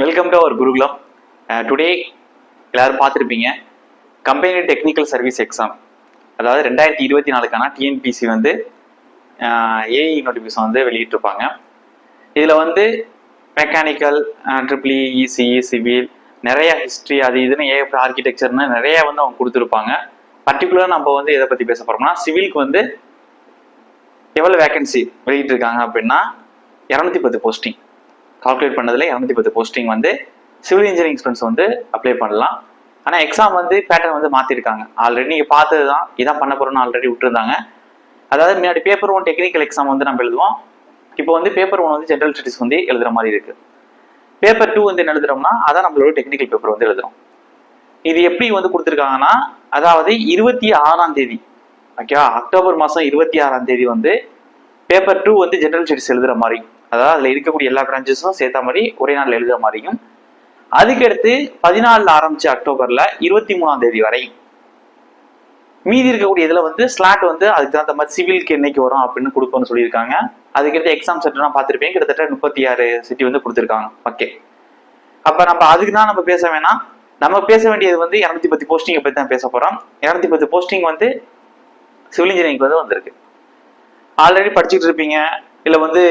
Welcome to our Gurukulam today எல்லாரும் பார்த்துருப்பீங்க. Company technical service exam அதாவது ரெண்டாயிரத்தி இருபத்தி நாலுக்கான டிஎன்பிசி வந்து uh, ஏஐ நோட்டிஃபிகேஷன் வந்து வெளியிட்டிருப்பாங்க. இதில் வந்து mechanical triple E ECE civil நிறைய ஹிஸ்ட்ரி அது இதுன்னு ஏ ஆர்கிடெக்சர்னு நிறைய வந்து அவங்க கொடுத்துருப்பாங்க. பர்டிகுலராக நம்ம வந்து எதை பற்றி பேச போகிறோம்னா சிவிலுக்கு வந்து எவ்வளோ வேகன்சி வெளியிட்டிருக்காங்க அப்படின்னா இரநூத்தி பத்து போஸ்டிங் கால்குலேட் பண்ணதில் இரநூத்தி பத்து போஸ்டிங் வந்து சிவில் இன்ஜினியரிங் ஸ்டூடெண்ட்ஸ் வந்து அப்ளை பண்ணலாம். ஆனால் எக்ஸாம் வந்து பேட்டர்ன் வந்து மாற்றிருக்காங்க ஆல்ரெடி நீங்கள் பார்த்தது தான் இதான் பண்ண போகிறோம்னு ஆல்ரெடி விட்டுருந்தாங்க. அதாவது முன்னாடி பேப்பர் ஒன் டெக்னிக்கல் எக்ஸாம் வந்து நம்ம எழுதுவோம். இப்போ வந்து பேப்பர் ஒன் வந்து ஜென்ரல் ஸ்டடிஸ் வந்து எழுதுகிற மாதிரி இருக்கு. பேப்பர் டூ வந்து என்ன எழுதுறோம்னா அதான் நம்மளோட டெக்னிக்கல் பேப்பர் வந்து எழுதுறோம். இது எப்படி வந்து கொடுத்துருக்காங்கன்னா அதாவது இருபத்தி ஆறாம் தேதி ஓகேவா அக்டோபர் மாதம் இருபத்தி ஆறாம் தேதி வந்து பேப்பர் டூ வந்து ஜென்ரல் ஸ்டடிஸ் எழுதுகிற மாதிரி. அதாவது அதில் இருக்கக்கூடிய எல்லா பிரான்ச்சஸும் சேர்த்த மாதிரி ஒரே நாள் எழுத மாதிரியும். அதுக்கடுத்து பதினாலில் ஆரம்பிச்ச அக்டோபர்ல இருபத்தி மூணாம் தேதி வரை மீதி இருக்கக்கூடிய இதில் வந்து ஸ்லாட் வந்து அதுக்கு தகுந்த மாதிரி சிவிலுக்கு என்னைக்கு வரும் அப்படின்னு கொடுப்போம்னு சொல்லியிருக்காங்க. அதுக்கடுத்து எக்ஸாம் சென்டர் நான் பார்த்துருப்பேன். கிட்டத்தட்ட முப்பத்தி ஆறு சிட்டி வந்து கொடுத்துருக்காங்க. ஓகே அப்போ நம்ம அதுக்கு தான் நம்ம பேச வேணாம். நம்ம பேச வேண்டியது வந்து இரநூத்தி பத்து போஸ்டிங்கை பற்றி தான் பேச போகிறோம் இரநூத்தி பத்து போஸ்டிங் வந்து சிவில் இன்ஜினியரிங் வந்து வந்திருக்கு. ஆல்ரெடி படிச்சுட்டு இருப்பீங்க. இல்லை வந்து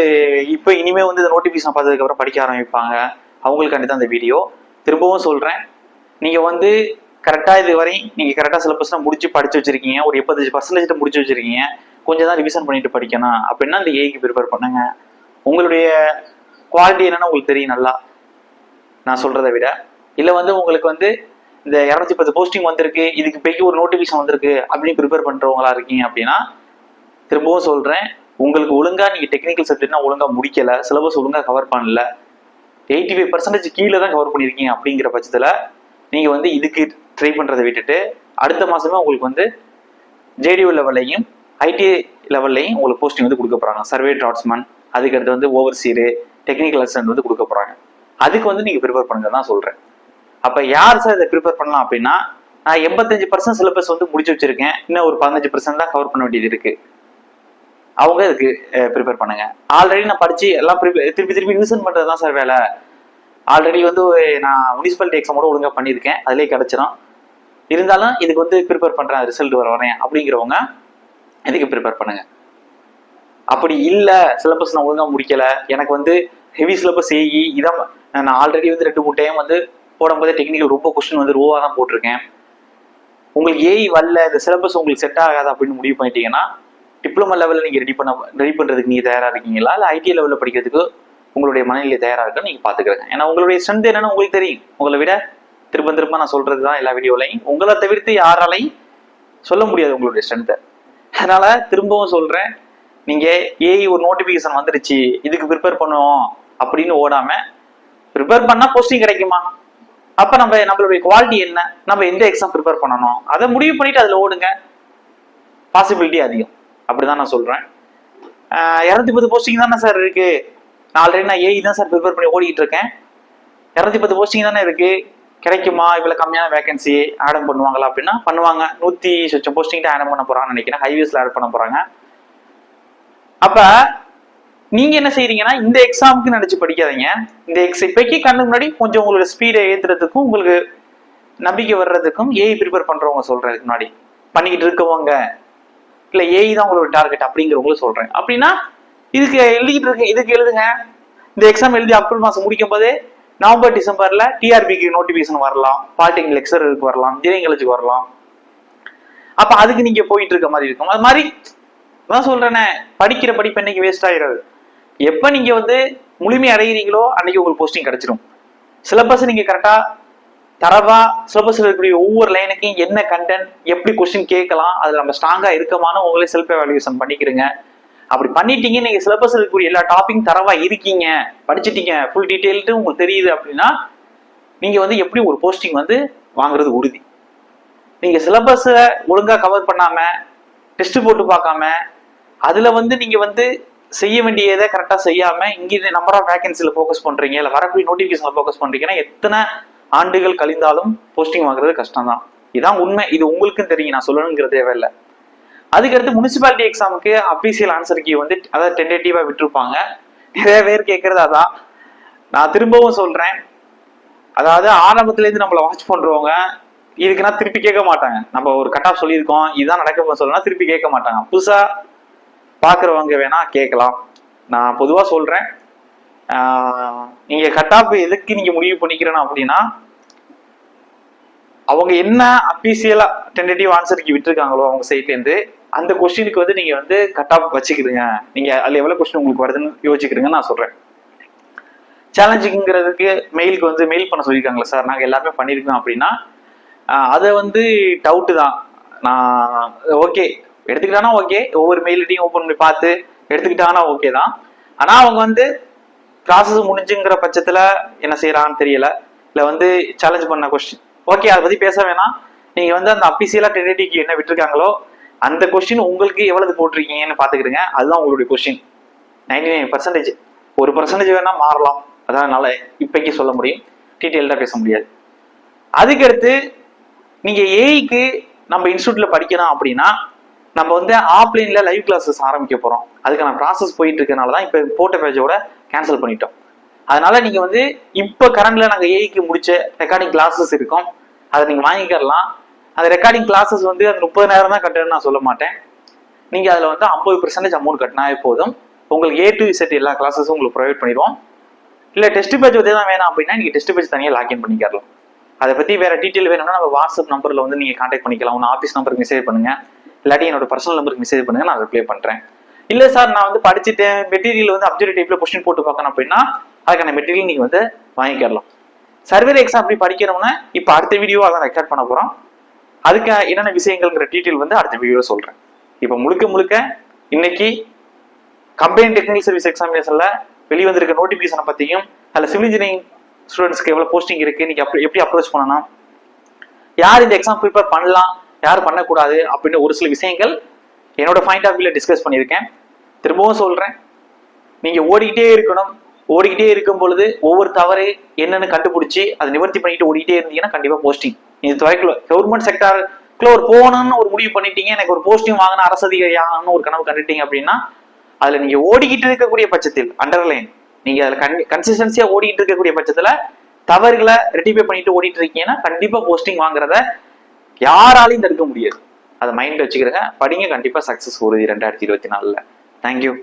இப்போ இனிமேல் வந்து இந்த நோட்டிஃபிகேஷன் பார்த்ததுக்கப்புறம் படிக்க ஆரம்பிப்பாங்க. அவங்களுக்காண்டி தான் இந்த வீடியோ திரும்பவும் சொல்கிறேன் நீங்கள் வந்து கரெக்டாக இது வரை நீங்கள் கரெக்டாக சிலபஸ்லாம் முடிச்சு படிச்சு வச்சிருக்கீங்க. ஒரு எப்பத்தஞ்சு பர்சன்டேஜ் முடிச்சு வச்சுருக்கீங்க. கொஞ்சம் தான் ரிவிஷன் பண்ணிட்டு படிக்கணும். அப்படின்னா இந்த ஏக்கு ப்ரிப்பேர் பண்ணுங்க. உங்களுடைய குவாலிட்டி என்னன்னு உங்களுக்கு தெரியும் நல்லா. நான் சொல்கிறத விட. இல்லை வந்து உங்களுக்கு வந்து இந்த இரநூத்தி பத்து போஸ்டிங் வந்திருக்கு. இதுக்கு போய் ஒரு நோட்டிஃபிகேஷன் வந்திருக்கு. அப்படின்னு ப்ரிப்பேர் பண்ணுறவங்களா இருக்கீங்க அப்படின்னா திரும்பவும் சொல்கிறேன் உங்களுக்கு ஒழுங்கா நீங்க டெக்னிக்கல் சப்ஜெக்ட்னா ஒழுங்கா முடிக்கல சிலபஸ் ஒழுங்கா கவர் பண்ணல எயிட்டி ஃபைவ் பர்சன்டேஜ் கீழே தான் கவர் பண்ணியிருக்கீங்க அப்படிங்கிற பட்சத்தில் நீங்கள் வந்து இதுக்கு ட்ரை பண்ணுறதை விட்டுட்டு அடுத்த மாதமே உங்களுக்கு வந்து ஜேடியூ லெவல்லையும் ஐடி லெவல்லையும் உங்களுக்கு போஸ்டிங் வந்து கொடுக்க போறாங்க. சர்வே டிராட்ஸ்மேன் அதுக்கடுத்து வந்து ஓவர்சீரு டெக்னிக்கல் அசிஸ்டன்ட் வந்து கொடுக்க போகிறாங்க அதுக்கு வந்து நீங்கள் ப்ரிப்பேர் பண்ணுங்க தான் சொல்கிறேன் அப்போ யார் சார் இதை ப்ரிப்பேர் பண்ணலாம் அப்படின்னா நான் எண்பத்தஞ்சு பர்சன்ட் சிலபஸ் வந்து முடிச்சு வச்சிருக்கேன். இன்னும் ஒரு பதினஞ்சு பர்சன்ட் தான் கவர் பண்ண வேண்டியது இருக்குது அவங்க இதுக்கு ப்ரிப்பேர் பண்ணுங்க. ஆல்ரெடி நான் படிச்சு எல்லாம் ப்ரிப்பேர் திருப்பி திருப்பி ரிவிஷன் பண்ணுறது தான் சார் வேலை. ஆல்ரெடி வந்து நான் முனிசிபாலிட்டி எக்ஸாமோட ஒழுங்காக பண்ணியிருக்கேன். அதுலேயே கிடச்சிடும் இருந்தாலும் இதுக்கு வந்து ப்ரிப்பேர் பண்ணுறேன் ரிசல்ட் வர வரேன் அப்படிங்கிறவங்க இதுக்கு ப்ரிப்பேர் பண்ணுங்க. அப்படி இல்லை சிலபஸ் நான் ஒழுங்காக முடிக்கல. எனக்கு வந்து ஹெவி சிலபஸ் ஏஇ இதான் நான் ஆல்ரெடி வந்து ரெண்டு மூணு டைம் வந்து போடும்போதே டெக்னிக்கல் ரொம்ப கொஸ்டின் வந்து ரோவாக தான் போட்டிருக்கேன். உங்களுக்கு ஏஇ வரல இந்த சிலபஸ் உங்களுக்கு செட் ஆகாது அப்படின்னு முடிவு பண்ணிட்டீங்கன்னா டிப்ளமோ லெவலில் நீங்கள் ரெடி பண்ண ரெடி பண்ணுறதுக்கு நீங்கள் தயாராக இருக்கீங்களா? இல்லை ஐடி லெவலில் படிக்கிறதுக்கு உங்களுடைய மனநிலை தயாராக இருக்குன்னு நீங்கள் பார்த்துக்கிறேன் ஏன்னா உங்களுடைய ஸ்ட்ரென்த் என்னன்னு உங்களுக்கு தெரியும். உங்களை விட திரும்ப திரும்ப நான் சொல்கிறது தான் எல்லா வீடியோலையும். உங்களை தவிர்த்து யாராலையும் சொல்ல முடியாது உங்களுடைய ஸ்ட்ரென்த்தை அதனால் திரும்பவும் சொல்கிறேன் நீங்கள் ஏஐ ஒரு நோட்டிஃபிகேஷன் வந்துருச்சு இதுக்கு ப்ரிப்பேர் பண்ணுவோம் அப்படின்னு ஓடாமல் ப்ரிப்பேர் பண்ணால் போஸ்டிங் கிடைக்குமா? அப்போ நம்ம நம்மளுடைய குவாலிட்டி என்ன? நம்ம எந்த எக்ஸாம் ப்ரிப்பேர் பண்ணணும்? அதை முடிவு பண்ணிட்டு அதில் ஓடுங்க. பாசிபிலிட்டி அதிகம். அப்படிதான் நான் சொல்றேன். இரநூத்தி பத்து போஸ்டிங் தானே சார் இருக்கு. நான் ஆல்ரெடி நான் ஏஐ தான் சார் ப்ரிப்பேர் பண்ணி ஓடிக்கிட்டு இருக்கேன். இரநூத்தி பத்து போஸ்டிங் தானே இருக்கு. கிடைக்குமா? இவ்வளவு கம்மியான வேகன்சி ஆடம் பண்ணுவாங்களா அப்படின்னா பண்ணுவாங்க. நூத்தி சொச்சம் போஸ்டிங் ஆடம் ஆட் பண்ண போறாங்கன்னு நினைக்கிறேன். ஹைவேஸ்ல ஆட் பண்ண போறாங்க. அப்ப நீங்க என்ன செய்கிறீங்கன்னா இந்த எக்ஸாமுக்கு நினைச்சு படிக்காதீங்க. இந்த எக்ஸ் இப்போக்கி கண்ணுக்கு முன்னாடி கொஞ்சம் உங்களோட ஸ்பீடை ஏத்துறதுக்கும் உங்களுக்கு நம்பிக்கை வர்றதுக்கும் ஏஐ ப்ரிப்பேர் பண்றவங்க சொல்றதுக்கு முன்னாடி. பண்ணிக்கிட்டு இருக்கவங்க. இல்ல ஏஐ தான் உங்களோட டார்கெட் அப்படிங்கிறவங்களும் சொல்றேன். அப்படின்னா இதுக்கு எழுதிட்டு இருக்கு இதுக்கு எழுதுங்க. இந்த எக்ஸாம் எழுதி அக்டோபர் மாசம் முடிக்கும் போதே நவம்பர் டிசம்பர்ல டிஆர்பிக்கு நோட்டிபிகேஷன் வரலாம் பாலிடெக்னிக் லெக்சருக்கு வரலாம். இன்ஜினியரிங் காலேஜுக்கு வரலாம் அப்ப அதுக்கு நீங்க போயிட்டு இருக்க மாதிரி இருக்கும். அது மாதிரி நான் சொல்றேனே படிக்கிற படிப்பு என்னைக்கு வேஸ்ட் ஆயிடாது எப்ப நீங்க வந்து முழுமை அடைகிறீங்களோ அன்னைக்கு உங்களுக்கு போஸ்டிங் கிடைச்சிடும் சிலபஸ் நீங்க கரெக்டா தரவா சிலபஸ்ல இருக்கக்கூடிய ஒவ்வொரு லைனுக்கும் என்ன கண்டென்ட் எப்படி கொஸ்டின் கேட்கலாம் அதுல நம்ம ஸ்ட்ராங்கா இருக்கமான உங்களே செல்ஃப் எவாலுவேஷன் பண்ணிக்கிறீங்க அப்படி பண்ணிட்டீங்க நீங்க சிலபஸ் இருக்கக்கூடிய எல்லா டாபிக் தரவா இருக்கீங்க படிச்சிட்டீங்க ஃபுல் டீட்டெயில்ட்டு உங்களுக்கு தெரியுது அப்படின்னா நீங்க வந்து எப்படி ஒரு போஸ்டிங் வந்து வாங்குறது உறுதி. நீங்க சிலபஸை ஒழுங்கா கவர் பண்ணாம டெஸ்ட் போட்டு பார்க்காம அதுல வந்து நீங்க வந்து செய்ய வேண்டியதை கரெக்டா செய்யாம இங்க நம்பர் ஆஃப் வேகன்சில ஃபோக்கஸ் பண்றீங்க இல்ல வரக்கூடிய நோட்டிபிகேஷன்ல ஃபோக்கஸ் பண்றீங்கன்னா எத்தனை ஆண்டுகள் கழிந்தாலும் போஸ்டிங் வாங்குறது கஷ்டம் தான் இதான் உண்மை. இது உங்களுக்கும் தெரியும். நான் சொல்லணுங்கிற தேவையில்லை. அதுக்கடுத்து முனிசிபாலிட்டி எக்ஸாமுக்கு அபிஷியல் ஆன்சர் கீ வந்து அதாவது டென்டேட்டிவா விட்டுருப்பாங்க. நிறைய பேர் கேட்கறது அதான். நான் திரும்பவும் சொல்றேன். அதாவது ஆரம்பத்துல இருந்து வாட்ச் பண்றவங்க இதுக்குன்னா திருப்பி கேட்க மாட்டாங்க. நம்ம ஒரு கட் ஆஃப் சொல்லியிருக்கோம். இதுதான் நடக்க போகுது திருப்பி கேட்க மாட்டாங்க. புதுசா பாக்குறவங்க வேணா கேட்கலாம். நான் பொதுவா சொல்றேன். நீங்க கட்டாப்பு எதுக்கு நீங்க முடிவு பண்ணிக்கிறேன் அப்படின்னா அவங்க என்ன அபிஷியலா டென்டேட்டிவ் ஆன்சருக்கு விட்டுருக்காங்களோ அவங்க சைட்லேருந்து அந்த கொஸ்டினுக்கு வந்து நீங்க வந்து கட்டாப் வச்சுக்கிடுங்க. நீங்க அதுல எவ்வளவு கொஸ்டின் உங்களுக்கு வருதுன்னு யோசிச்சுக்கிடுங்க நான் சொல்றேன். சேலஞ்சிங்கிறதுக்கு மெயிலுக்கு வந்து மெயில் பண்ண சொல்லியிருக்காங்களா சார் நாங்கள் எல்லாமே பண்ணியிருக்கோம் அப்படின்னா அதை வந்து டவுட்டு தான். நான் ஓகே எடுத்துக்கிட்டானா ஓகே ஒவ்வொரு மெயில்டையும் ஓப்பன் பண்ணி பார்த்து எடுத்துக்கிட்டாங்கன்னா ஓகே தான். ஆனால் அவங்க வந்து ப்ராசஸ் முடிஞ்சுங்கிற பட்சத்தில் என்ன செய்யறான்னு தெரியல. இல்லை வந்து சேலஞ்ச் பண்ண கொஸ்டின் ஓகே அதை பற்றி பேச வேணாம். நீங்கள் வந்து அந்த அபிஷியலாக டெரிட்டிக்கு என்ன விட்டுருக்காங்களோ அந்த கொஸ்டின் உங்களுக்கு எவ்வளவு போட்டிருக்கீங்கன்னு பார்த்துக்கிடுங்க. அதுதான் உங்களுடைய கொஸ்டின் நைன்டி நைன் பர்சன்டேஜ் ஒரு பர்சன்டேஜ் வேணால் மாறலாம். அதனால இப்போக்கி சொல்ல முடியும். டீட்டெயில்டாக பேச முடியாது. அதுக்கடுத்து நீங்கள் ஏஐக்கு நம்ம இன்ஸ்டியூட்டில் படிக்கணும் அப்படின்னா நம்ம வந்து ஆஃப்லைனில் லைவ் கிளாஸஸ் ஆரம்பிக்க போகிறோம் அதுக்கான ப்ராசஸ் போயிட்டு இருக்கனால தான் இப்போ போட்ட பேஜோட கேன்சல் பண்ணிட்டோம். அதனால நீங்க வந்து இப்போ கரண்ட்ல நாங்கள் ஏஐக்கு முடிச்ச ரெக்கார்டிங் கிளாஸஸ் இருக்கும். அதை நீங்க வாங்கிக்கலாம் அந்த ரெக்கார்டிங் கிளாஸஸ் வந்து அந்த முப்பதாயிரம் தான் கட்டணும்னு நான் சொல்ல மாட்டேன். நீங்க அதுல வந்து ஐம்பது பெர்சன்டேஜ் அமௌண்ட் கட்டினாவே போதும். உங்களுக்கு ஏ டு செட் எல்லா கிளாஸஸும் உங்களுக்கு ப்ரொவைட் பண்ணிடுவோம். இல்ல டெஸ்ட் பேஜ் வந்து தான் வேணாம் அப்படின்னா நீங்க டெஸ்ட் பேஜ் தனியாக லாக்இன் பண்ணிக்கலாம் அதை பத்தி வேற டீட்டெயில் வேணும்னா நம்ம வாட்ஸ்அப் நம்பர்ல வந்து நீங்க கான்டாக்ட் பண்ணிக்கலாம். உங்க ஆஃபீஸ் நம்பருக்கு மெசேஜ் பண்ணுங்க. இல்லாட்டி என்னோட பர்சனல் நம்பருக்கு மெசேஜ் பண்ணுங்க. நான் ரிப்ளை பண்றேன். இல்லை சார் நான் வந்து படிச்சுட்டேன். மெட்டீரியல் வந்து அப்ஜெக்ட் கொஸ்டின் போட்டு பார்க்கணும் அப்படின்னா அதுக்கான மெட்டீரியல் நீங்க வந்து வாங்கிக்கலாம் சர்வே எக்ஸாம் அப்படி படிக்கிறோம்னா இப்போ அடுத்த வீடியோ அதான் ரெக்கார்ட் பண்ண போறோம். அதுக்கு என்னென்ன விஷயங்கள்ங்கிற டீட்டெயில் வந்து அடுத்த வீடியோவில் சொல்றேன். இப்போ முழுக்க முழுக்க இன்னைக்கு கம்பெனி டெக்னிக்கல் சர்வீஸ் எக்ஸாமினேஷன்ல வெளிவந்திருக்க நோட்டிபிகேஷனை பத்தியும் அதில் சிவில் இன்ஜினியரிங் ஸ்டூடெண்ட்ஸ்க்கு எவ்வளவு போஸ்டிங் இருக்கு இன்னைக்கு அப்படி எப்படி அப்ரோச் பண்ணணும் யார் இந்த எக்ஸாம் ப்ரிப்பேர் பண்ணலாம்? யார் பண்ணக்கூடாது? அப்படின்னு ஒரு சில விஷயங்கள் என்னோட பாயிண்ட் ஆஃப் வியூல டிஸ்கஸ் பண்ணியிருக்கேன். திரும்பவும் சொல்றேன். நீங்க ஓடிக்கிட்டே இருக்கணும். ஓடிக்கிட்டே இருக்கும் பொழுது ஒவ்வொரு தவறு என்னன்னு கண்டுபிடிச்சி அதை நிவர்த்தி பண்ணிட்டு ஓடிக்கிட்டே இருந்தீங்கன்னா கண்டிப்பா போஸ்டிங் இது துறைக்குள்ள கவர்மெண்ட் செக்டாருக்குள்ள ஒரு போகணும்னு ஒரு முடிவு பண்ணிட்டீங்க. எனக்கு ஒரு போஸ்டிங் வாங்கின அரசு அதிகாரி ஆகணும்னு ஒரு கனவு கண்டுட்டீங்க அப்படின்னா அதுல நீங்க ஓடிக்கிட்டு இருக்கக்கூடிய பட்சத்தில் அண்டர்லைன் நீங்க அதுல கன் கன்சிஸ்டன்சியா ஓடிக்கிட்டு இருக்கக்கூடிய பட்சத்துல தவறுகளை ரெட்டிஃபை பண்ணிட்டு ஓடிட்டு இருக்கீங்கன்னா கண்டிப்பா போஸ்டிங் வாங்குறத யாராலையும் தடுக்க முடியாது. அதை மைண்ட் வச்சுக்கிறேங்க படிங்க கண்டிப்பா சக்ஸஸ் உறுதி. ரெண்டாயிரத்தி இருபத்தி நாலில். தேங்க்யூ